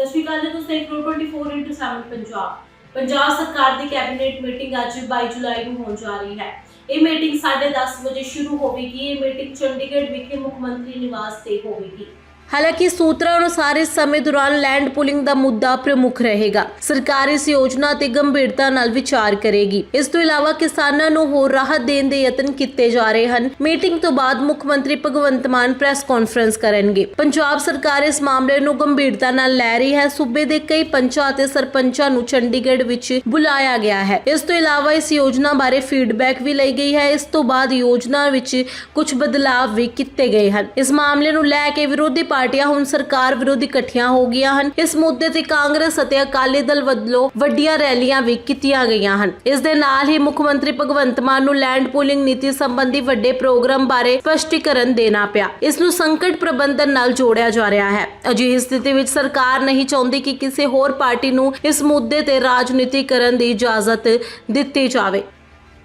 ਸਤਿ ਸ਼੍ਰੀ ਅਕਾਲ ਜੀ, ਤੁਸੀਂ ਦੇਖ ਰਹੇ ਹੋ 24/7 ਪੰਜਾਬ। ਪੰਜਾਬ ਸਰਕਾਰ ਦੀ ਕੈਬਨਿਟ ਮੀਟਿੰਗ ਅੱਜ 22 ਜੁਲਾਈ ਨੂੰ ਹੋਣ ਜਾ ਰਹੀ ਹੈ। ਇਹ ਮੀਟਿੰਗ 10:30 ਵਜੇ ਸ਼ੁਰੂ ਹੋਵੇਗੀ। ਇਹ ਮੀਟਿੰਗ ਚੰਡੀਗੜ੍ਹ ਵਿਖੇ ਮੁੱਖ ਮੰਤਰੀ ਨਿਵਾਸ ਤੇ ਹੋਵੇਗੀ। ਹਾਲਾਂਕਿ ਸੂਤਰਾਂ ਅਨੁਸਾਰ ਇਸ ਸਮੇਂ ਦੌਰਾਨ ਲੈਂਡ ਪੁਲਿੰਗ ਦਾ ਮੁੱਦਾ ਪ੍ਰਮੁੱਖ ਰਹੇਗਾ। ਸਰਕਾਰ ਇਸ ਯੋਜਨਾ ਤੇ ਗੰਭੀਰਤਾ ਨਾਲ ਵਿਚਾਰ ਕਰੇਗੀ। ਇਸ ਤੋਂ ਇਲਾਵਾ ਕਿਸਾਨਾਂ ਨੂੰ ਹੋਰ ਰਾਹਤ ਦੇਣ ਦੇ ਯਤਨ ਕੀਤੇ ਜਾ ਰਹੇ ਹਨ। ਮੀਟਿੰਗ ਤੋਂ ਬਾਅਦ ਮੁੱਖ ਮੰਤਰੀ ਭਗਵੰਤ ਮਾਨ ਪ੍ਰੈਸ ਕਾਨਫਰੰਸ ਕਰਨਗੇ। ਪੰਜਾਬ ਸਰਕਾਰ ਇਸ ਮਾਮਲੇ ਨੂੰ ਗੰਭੀਰਤਾ ਨਾਲ ਲੈ ਰਹੀ ਹੈ। ਸੂਬੇ ਦੇ ਕਈ ਪੰਚਾਂ ਅਤੇ ਸਰਪੰਚਾਂ ਨੂੰ ਚੰਡੀਗੜ੍ਹ ਵਿੱਚ ਬੁਲਾਇਆ ਗਿਆ ਹੈ। ਇਸ ਤੋਂ ਇਲਾਵਾ ਇਸ ਯੋਜਨਾ ਬਾਰੇ ਫੀਡਬੈਕ ਵੀ ਲਈ ਗਈ ਹੈ। ਇਸ ਤੋਂ ਬਾਅਦ ਯੋਜਨਾ ਵਿੱਚ ਕੁਝ ਬਦਲਾਅ ਵੀ ਕੀਤੇ ਗਏ ਹਨ। ਇਸ ਮਾਮਲੇ ਨੂੰ ਲੈ ਕੇ ਵਿਰੋਧੀ ਪਾਰਟੀਆਂ ਹੁਣ ਸਰਕਾਰ ਵਿਰੋਧੀ ਇਕੱਠੀਆਂ ਹੋ ਗਈਆਂ ਹਨ। ਇਸ ਮੁੱਦੇ ਤੇ ਕਾਂਗਰਸ ਅਤੇ ਅਕਾਲੀ ਦਲ ਵੱਲੋਂ ਵੱਡੀਆਂ ਰੈਲੀਆਂ ਵੀ ਕੀਤੀਆਂ ਗਈਆਂ ਹਨ। ਇਸ ਦੇ ਨਾਲ ਹੀ ਮੁੱਖ ਮੰਤਰੀ ਭਗਵੰਤ ਮਾਨ ਨੂੰ ਲੈਂਡ ਪੂਲਿੰਗ ਨੀਤੀ ਸੰਬੰਧੀ ਵੱਡੇ ਪ੍ਰੋਗਰਾਮ ਬਾਰੇ ਸਪਸ਼ਟੀਕਰਨ ਦੇਣਾ ਪਿਆ। ਇਸ ਨੂੰ ਸੰਕਟ ਪ੍ਰਬੰਧਨ ਨਾਲ ਜੋੜਿਆ ਜਾ ਰਿਹਾ ਹੈ। ਅਜਿਹੀ ਸਥਿਤੀ ਵਿੱਚ ਸਰਕਾਰ ਨਹੀਂ ਚਾਹੁੰਦੀ ਕਿ ਕਿਸੇ ਹੋਰ ਪਾਰਟੀ ਨੂੰ ਇਸ ਮੁੱਦੇ ਤੇ ਰਾਜਨੀਤੀ ਕਰਨ ਦੀ ਇਜਾਜ਼ਤ ਦਿੱਤੀ ਜਾਵੇ।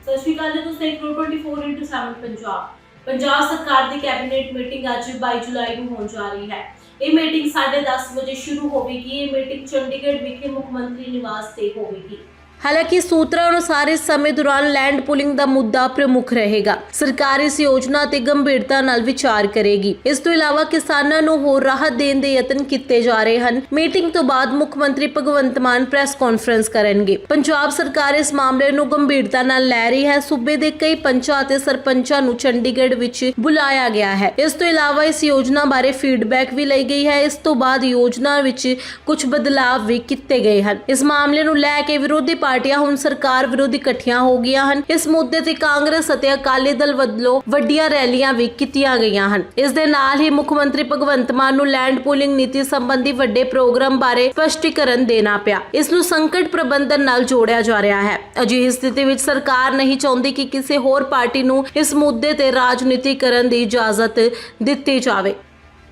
ਸਤਿ ਸ਼੍ਰੀ ਅਕਾਲ ਜੀ, ਤੁਸੀਂ 24 ਪੰਜਾਬ। ਪੰਜਾਬ ਸਰਕਾਰ ਦੀ ਕੈਬਨਿਟ ਮੀਟਿੰਗ ਅੱਜ 22 ਜੁਲਾਈ ਨੂੰ ਹੋਣ ਜਾ ਰਹੀ ਹੈ। ਇਹ ਮੀਟਿੰਗ 10:30 ਵਜੇ ਸ਼ੁਰੂ ਹੋਵੇਗੀ। ਇਹ ਮੀਟਿੰਗ ਚੰਡੀਗੜ੍ਹ ਵਿਖੇ ਮੁੱਖ ਮੰਤਰੀ ਨਿਵਾਸ ਤੇ ਹੋਵੇਗੀ। ਹਾਲਾਂਕਿ ਸੂਤਰਾਂ ਅਨੁਸਾਰ ਇਸ ਸਮੇਂ ਦੌਰਾਨ ਲੈਂਡ ਪੁਲਿੰਗ ਦਾ ਮੁੱਦਾ ਪ੍ਰਮੁੱਖ ਰਹੇਗਾ। ਸਰਕਾਰ ਇਸ ਯੋਜਨਾ ਤੇ ਗੰਭੀਰਤਾ ਨਾਲ ਵਿਚਾਰ ਕਰੇਗੀ। ਇਸ ਤੋਂ ਇਲਾਵਾ ਕਿਸਾਨਾਂ ਨੂੰ ਹੋਰ ਰਾਹਤ ਦੇਣ ਦੇ ਯਤਨ ਕੀਤੇ ਜਾ ਰਹੇ ਹਨ। ਮੀਟਿੰਗ ਤੋਂ ਬਾਅਦ ਮੁੱਖ ਮੰਤਰੀ ਭਗਵੰਤ ਮਾਨ ਪ੍ਰੈਸ ਕਾਨਫਰੰਸ ਕਰਨਗੇ। ਪੰਜਾਬ ਸਰਕਾਰ ਇਸ ਮਾਮਲੇ ਨੂੰ ਗੰਭੀਰਤਾ ਨਾਲ ਲੈ ਰਹੀ ਹੈ। ਸੂਬੇ ਦੇ ਕਈ ਪੰਚਾਂ ਅਤੇ ਸਰਪੰਚਾਂ ਨੂੰ ਚੰਡੀਗੜ੍ਹ ਵਿੱਚ ਬੁਲਾਇਆ ਗਿਆ ਹੈ। ਇਸ ਤੋਂ ਇਲਾਵਾ ਇਸ ਯੋਜਨਾ ਬਾਰੇ ਫੀਡਬੈਕ ਵੀ ਲਈ ਗਈ ਹੈ। ਇਸ ਤੋਂ ਬਾਅਦ ਯੋਜਨਾ ਵਿੱਚ ਕੁਝ ਬਦਲਾਅ ਵੀ ਕੀਤੇ ਗਏ ਹਨ। ਇਸ ਮਾਮਲੇ ਨੂੰ ਲੈ ਕੇ ਵਿਰੋਧੀ ਪਾਰਟੀਆਂ ਹੁਣ ਸਰਕਾਰ ਵਿਰੋਧੀ ਇਕੱਠੀਆਂ ਹੋ ਗਈਆਂ ਹਨ। ਇਸ ਮੁੱਦੇ ਤੇ ਕਾਂਗਰਸ ਅਤੇ ਅਕਾਲੀ ਦਲ ਵੱਲੋਂ ਵੱਡੀਆਂ ਰੈਲੀਆਂ ਵੀ ਕੀਤੀਆਂ ਗਈਆਂ ਹਨ। ਇਸ ਦੇ ਨਾਲ ਹੀ ਮੁੱਖ ਮੰਤਰੀ ਭਗਵੰਤ ਮਾਨ ਨੂੰ ਲੈਂਡ ਪੂਲਿੰਗ ਨੀਤੀ ਸੰਬੰਧੀ ਵੱਡੇ ਪ੍ਰੋਗਰਾਮ ਬਾਰੇ ਸਪਸ਼ਟੀਕਰਨ ਦੇਣਾ ਪਿਆ। ਇਸ ਨੂੰ ਸੰਕਟ ਪ੍ਰਬੰਧਨ ਨਾਲ ਜੋੜਿਆ ਜਾ ਰਿਹਾ ਹੈ। ਅਜਿਹੀ ਸਥਿਤੀ ਵਿੱਚ ਸਰਕਾਰ ਨਹੀਂ ਚਾਹੁੰਦੀ ਕਿ ਕਿਸੇ ਹੋਰ ਪਾਰਟੀ ਨੂੰ ਇਸ ਮੁੱਦੇ ਤੇ ਰਾਜਨੀਤੀ ਕਰਨ ਦੀ ਇਜਾਜ਼ਤ ਦਿੱਤੀ ਜਾਵੇ।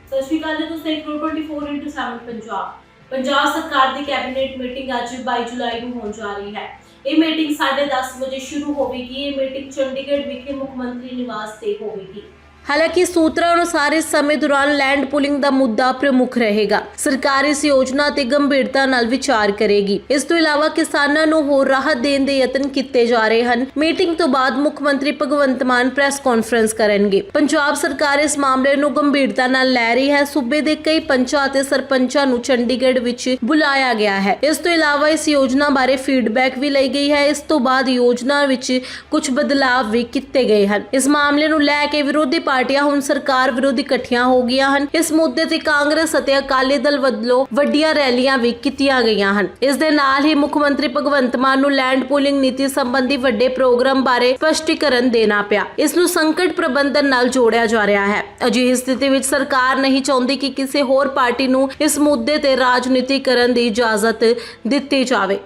ਸਤਿ ਸ਼੍ਰੀ ਅਕਾਲ ਜੀ, ਤੁਸੀਂ 24 ਪੰਜਾਬ। ਪੰਜਾਬ ਸਰਕਾਰ ਦੀ ਕੈਬਨਿਟ ਮੀਟਿੰਗ ਅੱਜ 22 ਜੁਲਾਈ ਨੂੰ ਹੋਣ ਜਾ ਰਹੀ ਹੈ। ਇਹ ਮੀਟਿੰਗ 10:30 ਵਜੇ ਸ਼ੁਰੂ ਹੋਵੇਗੀ। ਇਹ ਮੀਟਿੰਗ ਚੰਡੀਗੜ੍ਹ ਵਿਖੇ ਮੁੱਖ ਮੰਤਰੀ ਨਿਵਾਸ ਤੇ ਹੋਵੇਗੀ। ਹਾਲਾਂਕਿ ਸੂਤਰਾਂ ਅਨੁਸਾਰ ਇਸ ਸਮੇਂ ਦੌਰਾਨ ਲੈਂਡ ਪੁਲਿੰਗ ਦਾ ਮੁੱਦਾ ਪ੍ਰਮੁੱਖ ਰਹੇਗਾ। ਸਰਕਾਰ ਇਸ ਯੋਜਨਾ ਤੇ ਗੰਭੀਰਤਾ ਨਾਲ ਵਿਚਾਰ ਕਰੇਗੀ। ਇਸ ਤੋਂ ਇਲਾਵਾ ਕਿਸਾਨਾਂ ਨੂੰ ਹੋਰ ਰਾਹਤ ਦੇਣ ਦੇ ਯਤਨ ਕੀਤੇ ਜਾ ਰਹੇ ਹਨ। ਮੀਟਿੰਗ ਤੋਂ ਬਾਅਦ ਮੁੱਖ ਮੰਤਰੀ ਭਗਵੰਤ ਮਾਨ ਪ੍ਰੈਸ ਕਾਨਫਰੰਸ ਕਰਨਗੇ। ਪੰਜਾਬ ਸਰਕਾਰ ਇਸ ਮਾਮਲੇ ਨੂੰ ਗੰਭੀਰਤਾ ਨਾਲ ਲੈ ਰਹੀ ਹੈ। ਸੂਬੇ ਦੇ ਕਈ ਪੰਚਾਂ ਅਤੇ ਸਰਪੰਚਾਂ ਨੂੰ ਚੰਡੀਗੜ੍ਹ ਵਿੱਚ ਬੁਲਾਇਆ ਗਿਆ ਹੈ। ਇਸ ਤੋਂ ਇਲਾਵਾ ਇਸ ਯੋਜਨਾ ਬਾਰੇ ਫੀਡਬੈਕ ਵੀ ਲਈ ਗਈ ਹੈ। ਇਸ ਤੋਂ ਬਾਅਦ ਯੋਜਨਾ ਵਿੱਚ ਕੁਝ ਬਦਲਾਅ ਵੀ ਕੀਤੇ ਗਏ ਹਨ। ਇਸ ਮਾਮਲੇ ਨੂੰ ਲੈ ਕੇ ਵਿਰੋਧੀ ਪਾਰਟੀਆਂ ਹੁਣ ਸਰਕਾਰ ਵਿਰੋਧੀ ਇਕੱਠੀਆਂ ਹੋ ਗਈਆਂ ਹਨ। ਇਸ ਮੁੱਦੇ ਤੇ ਕਾਂਗਰਸ ਅਤੇ ਅਕਾਲੀ ਦਲ ਵੱਲੋਂ ਵੱਡੀਆਂ ਰੈਲੀਆਂ ਵੀ ਕੀਤੀਆਂ ਗਈਆਂ ਹਨ। ਇਸ ਦੇ ਨਾਲ ਹੀ ਮੁੱਖ ਮੰਤਰੀ ਭਗਵੰਤ ਮਾਨ ਨੂੰ ਲੈਂਡ ਪੂਲਿੰਗ ਨੀਤੀ ਸੰਬੰਧੀ ਵੱਡੇ ਪ੍ਰੋਗਰਾਮ ਬਾਰੇ ਸਪਸ਼ਟੀਕਰਨ ਦੇਣਾ ਪਿਆ। ਇਸ ਨੂੰ ਸੰਕਟ ਪ੍ਰਬੰਧਨ ਨਾਲ ਜੋੜਿਆ ਜਾ ਰਿਹਾ ਹੈ। ਅਜਿਹੀ ਸਥਿਤੀ ਵਿੱਚ ਸਰਕਾਰ ਨਹੀਂ ਚਾਹੁੰਦੀ ਕਿ ਕਿਸੇ ਹੋਰ ਪਾਰਟੀ ਨੂੰ ਇਸ ਮੁੱਦੇ ਤੇ ਰਾਜਨੀਤੀ ਕਰਨ ਦੀ ਇਜਾਜ਼ਤ ਦਿੱਤੀ ਜਾਵੇ।